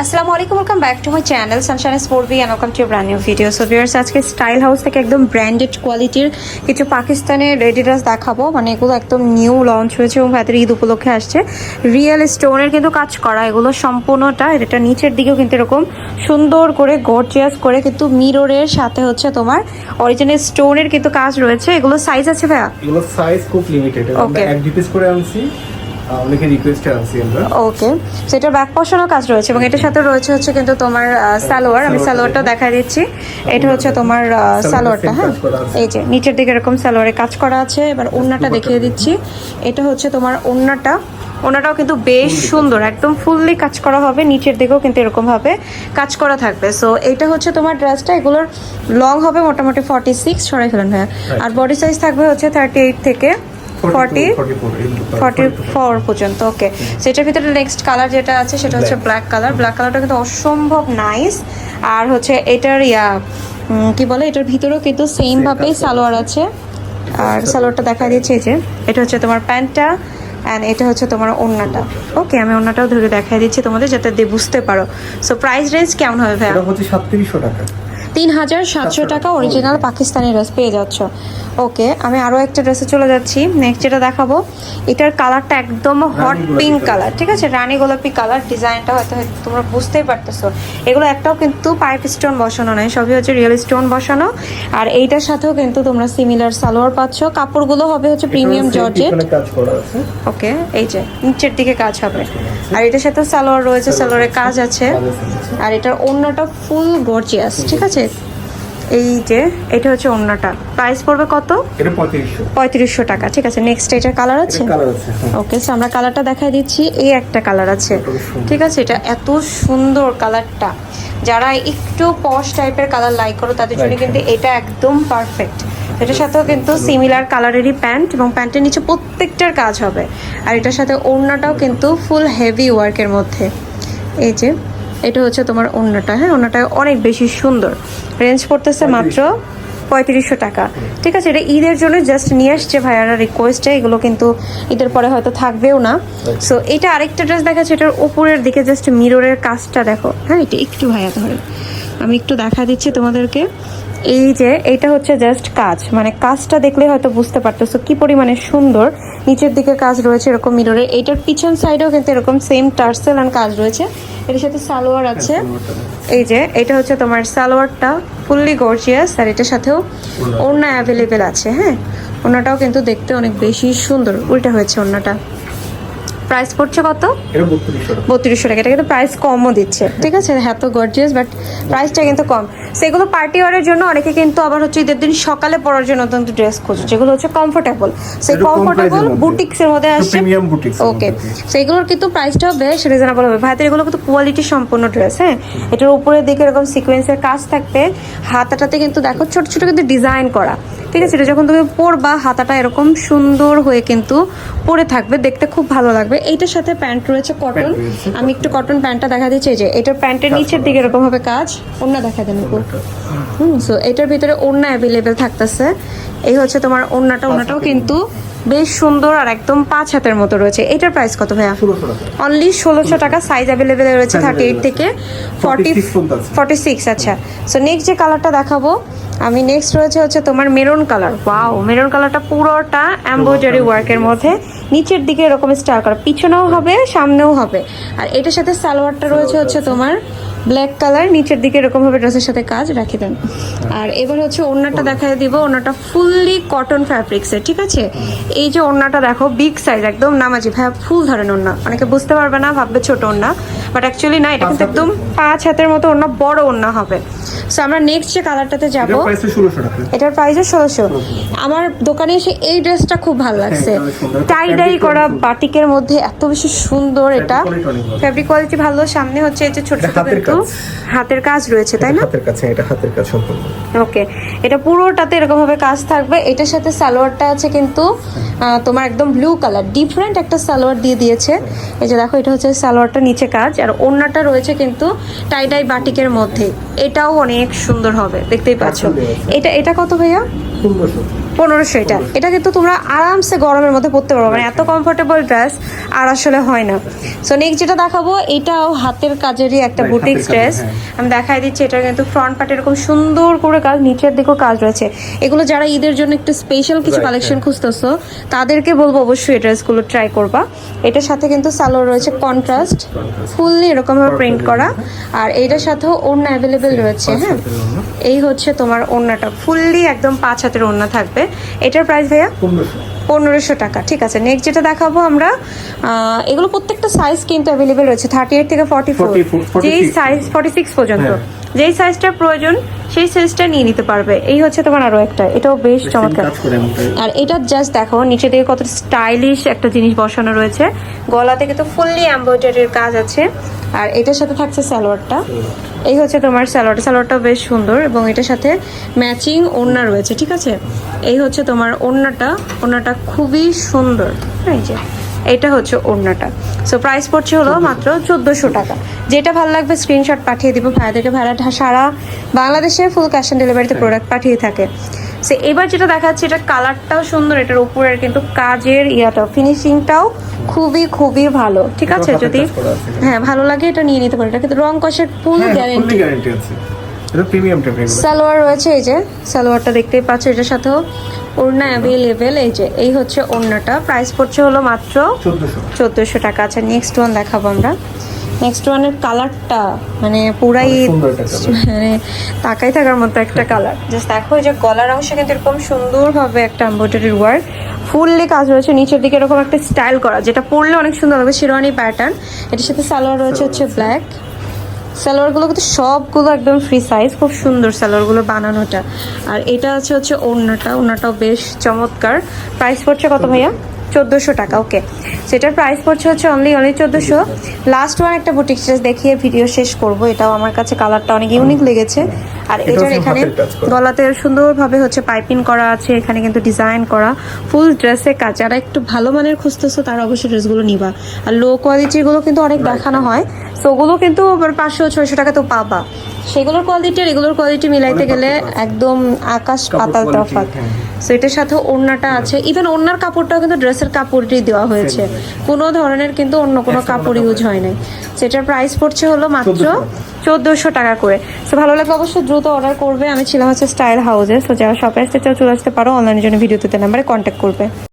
আসসালামু আলাইকুম welcome back to my channel Sunshine Sport B and welcome to brand new video so viewers আজকে style house থেকে একদম branded কোয়ালিটির কিছু পাকিস্তানের রেডি ড্রেস দেখাবো। মানে এগুলো একদম নিউ লঞ্চ হয়েছে এবং ভাইদের ঈদ উপলক্ষে আসছে। রিয়েল স্টোনের কিন্তু কাজ করা এগুলো সম্পূর্ণটা এটা নিচের দিকেও কিন্তু এরকম সুন্দর করে গর্জিয়াস করে কিন্তু মিররের সাথে হচ্ছে তোমার অরিজিনাল স্টোনের কিন্তু কাজ রয়েছে। এগুলো সাইজ আছে ভাইয়া? এগুলো সাইজ খুব লিমিটেড. এক পিস করে আনছি। অনেকে রিকোয়েস্টে আনছি আমরা ওকে সেটা ব্যাক পশনও কাজ রয়েছে এবং এটার সাথে রয়েছে হচ্ছে কিন্তু তোমার সালোয়ার। আমি সালোয়ারটা দেখাই দিচ্ছি। এটা হচ্ছে তোমার সালোয়ারটা হ্যাঁ? আছে। এই যে নিচের দিকে এরকম সালোয়ারে কাজ করা আছে। এবার ওন্নাটা দেখিয়ে দিচ্ছি। এটা হচ্ছে তোমার ওন্নাটা। ওনাটাও কিন্তু বেশ সুন্দর। একদম ফুললি কাজ করা হবে। নিচের দিকেও কিন্তু এরকম ভাবে কাজ করা থাকবে। সো এটা হচ্ছে তোমার ড্রেসটা এগুলোর লং হবে মোটামুটি ফর্টি সিক্স সরাই ফেলেন ভাইয়া। আর বডি সাইজ থাকবে হচ্ছে থার্টি এইট থেকে ফর্টি ফর্টি ফোর পর্যন্ত ওকে সেটার ভিতরে নেক্সট কালার যেটা আছে সেটা হচ্ছে ব্ল্যাক কালার ব্ল্যাক কালারটা কিন্তু অসম্ভব নাইস আর হচ্ছে এটার ইয়া কি বলে? এটার ভিতরেও কিন্তু সেম ভাবেই সালোয়ার আছে। আর সালোয়ারটা দেখা দিয়েছে যে এটা হচ্ছে তোমার প্যান্টটা অ্যান্ড এটা হচ্ছে তোমার ওড়নাটা। ওকে আমি ওড়নাটাও ধরে দেখাই দিচ্ছি তোমাদের যাতে দিয়ে বুঝতে পারো। সো প্রাইস রেঞ্জ কেমন হবে ভাইয়া? এটা হচ্ছে 3700 টাকা। তিন হাজার সাতশো টাকা অরিজিনাল পাকিস্তানি ড্রেস পেয়ে যাচ্ছ। ওকে আমি আরও একটা ড্রেসে চলে যাচ্ছি। নেক্সট যেটা দেখাবো এটার কালারটা একদম হট পিঙ্ক কালার ঠিক আছে? রানী গোলাপি কালার ডিজাইনটা হয়তো হয়তো তোমরা বুঝতেই পারতেছো। এগুলো একটাও কিন্তু পাইপ স্টোন বসানো নয় সবই হচ্ছে রিয়েল স্টোন বসানো। আর এইটার সাথেও কিন্তু তোমরা সিমিলার সালোয়ার পাচ্ছ। কাপড়গুলো হবে হচ্ছে প্রিমিয়াম জর্জেট ওকে এই যে নিচের দিকে কাজ হবে। আর এটার সাথে সালোয়ার রয়েছে সালোয়ারের কাজ আছে। আর এটার অন্যটা ফুল গর্জিয়াস ঠিক আছে? এই যে এটা হচ্ছে ওড়নাটা। প্রাইস পড়বে কত? পঁয়ত্রিশশো। টাকা ঠিক আছে। নেক্সট এটার কালার আছে? এটা কালার আছে হ্যাঁ। ওকে সো আমরা কালারটা দেখাই দিচ্ছি। এই একটা কালার আছে। ঠিক আছে এটা এত সুন্দর কালারটা যারা একটু পশ টাইপের কালার লাইক করো তাদের জন্য কিন্তু এটা একদম পারফেক্ট এটার সাথেও কিন্তু সিমিলার কালারেরই প্যান্ট এবং প্যান্টের নিচে প্রত্যেকটার কাজ হবে। আর এটার সাথে ওড়নাটাও কিন্তু ফুল হেভি ওয়ার্কের মধ্যে। এই যে এটা হচ্ছে তোমার অন্যটা হ্যাঁ? অন্যটা অনেক বেশি সুন্দর। রেঞ্জ পড়তেছে মাত্র পঁয়ত্রিশশো টাকা। ঠিক আছে এটা ঈদের জন্য জাস্ট নিয়ে আসছে ভাইয়ারা রিকোয়েস্টে এগুলো কিন্তু ঈদের পরে হয়তো থাকবেও না। সো এটা আরেকটা ড্রেস দেখাচ্ছে এটার উপরের দিকে জাস্ট মিররের কাজটা দেখো। হ্যাঁ এটা একটু ভাইয়া ধরে। আমি একটু দেখা দিচ্ছি তোমাদেরকে। এই যে, এটা হচ্ছে জাস্ট কাজ। মানে কাজটা দেখলে হয়তো বুঝতে পারতেছো কি পরিমাণে সুন্দর। নিচের দিকে কাজ রয়েছে এরকম মিররের এইটার পিছন সাইডেও কিন্তু এরকম সেম টার্সেল অ্যান্ড কাজ রয়েছে। এটার সাথে সালোয়ার আছে। এই যে, এটা হচ্ছে তোমার সালোয়ারটা ফুললি গর্জিয়াস আর এটার সাথেও ওড়না অ্যাভেলেবেল আছে হ্যাঁ? ওড়নাটাও কিন্তু দেখতে অনেক বেশি সুন্দর। উল্টা হয়েছে ওড়নাটা। প্রাইস পড়ছে কত? এটা 3200 টাকা। বত্রিশশো টাকা। এটা কিন্তু প্রাইস কমও দিচ্ছে। ঠিক আছে? হ্যাঁ তো গর্জিয়াস বাট প্রাইসটা কিন্তু কম। সেগুলো পার্টি ওয়ারের জন্য অনেকে কিন্তু আবার হচ্ছে ঈদের দিন সকালে পরার জন্য অত্যন্ত ড্রেস খোঁজে যেগুলো হচ্ছে কমফোর্টেবল সেই কমফোর্টেবল। বুটিক্সের মধ্যে। আসছে। ওকে মধ্যে। সেইগুলোর কিন্তু প্রাইসটাও বেশ রিজনেবল হবে। ভাইদের এগুলো কিন্তু কোয়ালিটি সম্পূর্ণ ড্রেস হ্যাঁ? এটার উপরের দিকে এরকম সিকোয়েন্সের কাজ থাকবে। হাতাটাতে কিন্তু দেখো ছোট ছোট কিন্তু ডিজাইন করা। ঠিক আছে এটা যখন তুমি পরবা হাতাটা এরকম সুন্দর হয়ে কিন্তু পরে থাকবে দেখতে খুব ভালো লাগবে। এইটার সাথে প্যান্ট রয়েছে কটন আমি একটু কটন প্যান্টটা দেখা দিচ্ছি যে এটার প্যান্টের নিচের দিকে এরকম হবে কাজ ওড়না দেখা দেন একটু। হুম সো এটার ভিতরে ওড়না অ্যাভেলেবেল থাকতেছে। এই হচ্ছে তোমার ওড়নাটা ওড়নাটাও কিন্তু বেশ সুন্দর আর একদম পাঁচ হাতের মতো রয়েছে। এটার প্রাইস কত ভাইয়া? অনলি ষোলোশো টাকা সাইজ অ্যাভেলেবেল রয়েছে থার্টি এইট থেকে ফর্টি 46 পর্যন্ত ফর্টি সিক্স আচ্ছা। সো নেক্সট যে কালারটা দেখাবো আমি নেক্সট রয়েছে হচ্ছে তোমার মেরুন কালার ওয়াও মেরুন কালারটা পুরোটা এমব্রয়ডারি ওয়ার্কের মধ্যে। নিচের দিকে এরকম স্টার করা। পিছনেও হবে সামনেও হবে। আর এটার সাথে সালোয়ারটা রয়েছে হচ্ছে তোমার ব্ল্যাক কালার নিচের দিকে এরকমভাবে ড্রেসের সাথে কাজ রাখি দেন। আর এবার হচ্ছে ওড়নাটা দেখাই দিব ওড়নাটা ফুললি কটন ফ্যাব্রিক্সের ঠিক আছে? এই যে ওড়নাটা দেখো বিগ সাইজ একদম নামাজি। ভাই ফুল ধরেন ওড়না। অনেকে বুঝতে পারবে না ভাববে ছোট ওড়না। বাট অ্যাকচুয়ালি না এটা কিন্তু একদম পাঁচ হাতের মতো ওড়না বড় ওড়না হবে। সো আমরা নেক্সট যে কালারটাতে যাব এটার প্রাইস 1600 টাকা। এটার প্রাইসও ষোলোশো। আমার দোকানে এসে এই ড্রেসটা খুব ভালো লাগছে। হ্যাঁ, টাই ডাই করা বাটিকের মধ্যে এত বেশি সুন্দর এটা। ফেব্রিক কোয়ালিটি ভালো। সামনে হচ্ছে এই যে ছোট ছোট কিন্তু হাতের কাজ রয়েছে তাই না? হাতের কাছে এটা হাতের কাজ সম্পূর্ণ। ওকে এটা পুরোটাতে এরকম ভাবে কাজ থাকবে। এটার সাথে সালোয়ারটা আছে কিন্তু তোমার একদম ব্লু কালার ডিফারেন্ট একটা সালোয়ার দিয়ে দিয়েছে। এই যে দেখো এটা হচ্ছে সালোয়ারটা নিচে কাজ আর ওড়নাটা রয়েছে কিন্তু টাই ডাই বাটিকের মধ্যে। এটাও অনেক সুন্দর হবে দেখতেই পাচ্ছ। এটা এটা কত ভাইয়া? পনেরোশো এটা। এটা কিন্তু তোমরা আরামসে গরমের মধ্যে পরতে পারবে। মানে এত কমফোর্টেবল ড্রেস আর আসলে হয় না। সো নেক্সট যেটা দেখাবো এটাও হাতের কাজেরই একটা বুটিক ড্রেস হ্যাঁ। আমি দেখাই দিচ্ছি এটা কিন্তু ফ্রন্ট পার্ট এরকম সুন্দর করে কাজ নিচের দিকেও কাজ রয়েছে। এগুলো যারা ঈদের জন্য একটু স্পেশাল কিছু কালেকশন হ্যাঁ। খুঁজতেছো তাদেরকে বলব অবশ্যই এই ড্রেসগুলো ট্রাই করবা। এটার সাথে কিন্তু সালোয়ার রয়েছে কন্ট্রাস্ট ফুললি এরকমভাবে প্রিন্ট করা। আর এইটার সাথেও ওড়না অ্যাভেলেবেল রয়েছে হ্যাঁ। এই হচ্ছে তোমার ওড়নাটা। ফুললি একদম পাঁচ হাতের ওড়না থাকবে। এটার প্রাইস ভাইয়া? পনেরোশো। টাকা ঠিক আছে। নেক্সট যেটা দেখাবো আমরা এগুলো প্রত্যেকটা সাইজ কিন্তু অ্যাভেলেবেল রয়েছে থার্টি এইট থেকে ফর্টি ফোর যেই সাইজ ফর্টি সিক্স পর্যন্ত। হ্যাঁ। যেই সাইজটা প্রয়োজন সেই সাইজটা নিয়ে নিতে পারবে। এই হচ্ছে তোমার আরও একটা এটাও বেশ চমৎকার। আর এটা জাস্ট দেখো নিচে দিকে কত স্টাইলিশ একটা জিনিস বসানো রয়েছে। গলা থেকে তো ফুললি এমব্রয়ডারির কাজ আছে। আর এটার সাথে থাকছে সালোয়ারটা। এই হচ্ছে তোমার সালোয়ারটা স্যালোডটা বেশ সুন্দর এবং এটার সাথে ম্যাচিং ওড়না রয়েছে, ঠিক আছে? এই হচ্ছে তোমার ওড়নাটা। ওড়নাটা খুবই সুন্দর। এই যে, এটা হচ্ছে ওড়নাটা। সো প্রাইস পড়ছে হলো মাত্র চোদ্দোশো টাকা। যেটা ভালো লাগবে স্ক্রিনশট পাঠিয়ে দিব। ভাইয়াদেরকে ভাইয়ারা সারা বাংলাদেশে ফুল ক্যাশ অন ডেলিভারিতে প্রোডাক্ট পাঠিয়ে থাকে। সো এবার যেটা দেখাচ্ছে এটা কালারটাও সুন্দর এটার উপরের কিন্তু কাজের ইয়াটা ফিনিশিংটাও খুবই খুবই ভালো ঠিক আছে? যদি। হ্যাঁ ভালো লাগে এটা নিয়ে নিতে পারো এটা কিন্তু রং কষের ফুল হ্যাঁ গ্যারেন্টি ফুললি আছে। এটা প্রিমিয়াম টাইপ সালোয়ার রয়েছে এই যে সালোয়ারটা দেখতেই পাচ্ছ এটার সাথেও ওড়না অ্যাভেলেবেল এই যে এই হচ্ছে ওড়নাটা প্রাইস পড়ছে হলো মাত্র চোদ্দোশো। চোদ্দোশো টাকা। আচ্ছা নেক্সট ওয়ান দেখাবো আমরা। নেক্সট ওয়ানের কালারটা মানে পুরাই মানে তাকাই থাকার মতো একটা কালার জাস্ট দেখো এই যে গলার অংশে কিন্তু এরকম সুন্দরভাবে একটা এমব্রয়ডারির ওয়ার্ক ফুললি কাজ রয়েছে নিচের দিকে এরকম একটা স্টাইল করা যেটা পরলে অনেক সুন্দর লাগবে শেরওয়ানি প্যাটার্ন এটার সাথে সালোয়ার রয়েছে হচ্ছে ব্ল্যাক সালোয়ারগুলো কিন্তু সবগুলো একদম ফ্রি সাইজ খুব সুন্দর সালোয়ারগুলো বানানোটা। আর এটা আছে হচ্ছে ওড়নাটা ওড়নাটাও বেশ চমৎকার। প্রাইস পড়ছে কত ভাইয়া? চোদ্দোশো টাকা ওকে সেটার প্রাইস পড়ছে হচ্ছে অনলি অনলি চোদ্দোশো। লাস্ট ওয়ান একটা বুটিক ড্রেস দেখিয়ে ভিডিও শেষ করব, এটাও আমার কাছে কালারটা অনেক ইউনিক লেগেছে। আর এটার এখানে। গলাতে সুন্দরভাবে হচ্ছে পাইপিং করা আছে এখানে কিন্তু ডিজাইন করা। ফুল ড্রেসে কাজ। যারা একটু ভালো মানের খুঁজতেছো তারা অবশ্যই ড্রেসগুলো নিবা। আর লো কোয়ালিটিরগুলো কিন্তু অনেক দেখানো হয়। তো ওগুলো কিন্তু পাঁচশো ছয়শো টাকা তো পাবা। সেগুলোর কোয়ালিটি আর এগুলোর কোয়ালিটি মিলাইতে গেলে একদম আকাশ পাতাল quality, তফাৎ। হ্যাঁ। সো এটার সাথে ওড়নাটা আছে। ইভেন ওড়নার কাপড়টাও কিন্তু ড্রেসের কাপড়টি দেওয়া হয়েছে। কোনো ধরনের কিন্তু অন্য কোনো কাপড় ইউজ হয় নাই। সেটার প্রাইস পড়ছে হলো মাত্র 1400 চোদ্দোশো টাকা করে। সো ভালো লাগলে অবশ্যই দ্রুত অর্ডার করবে। আমি ছিলাম হচ্ছে স্টাইল হাউসে সো যারা শপে আসতে চাও, চলে আসতে পারো। অনলাইনের জন্য ভিডিওতে নাম্বারে কন্ট্যাক্ট করবে।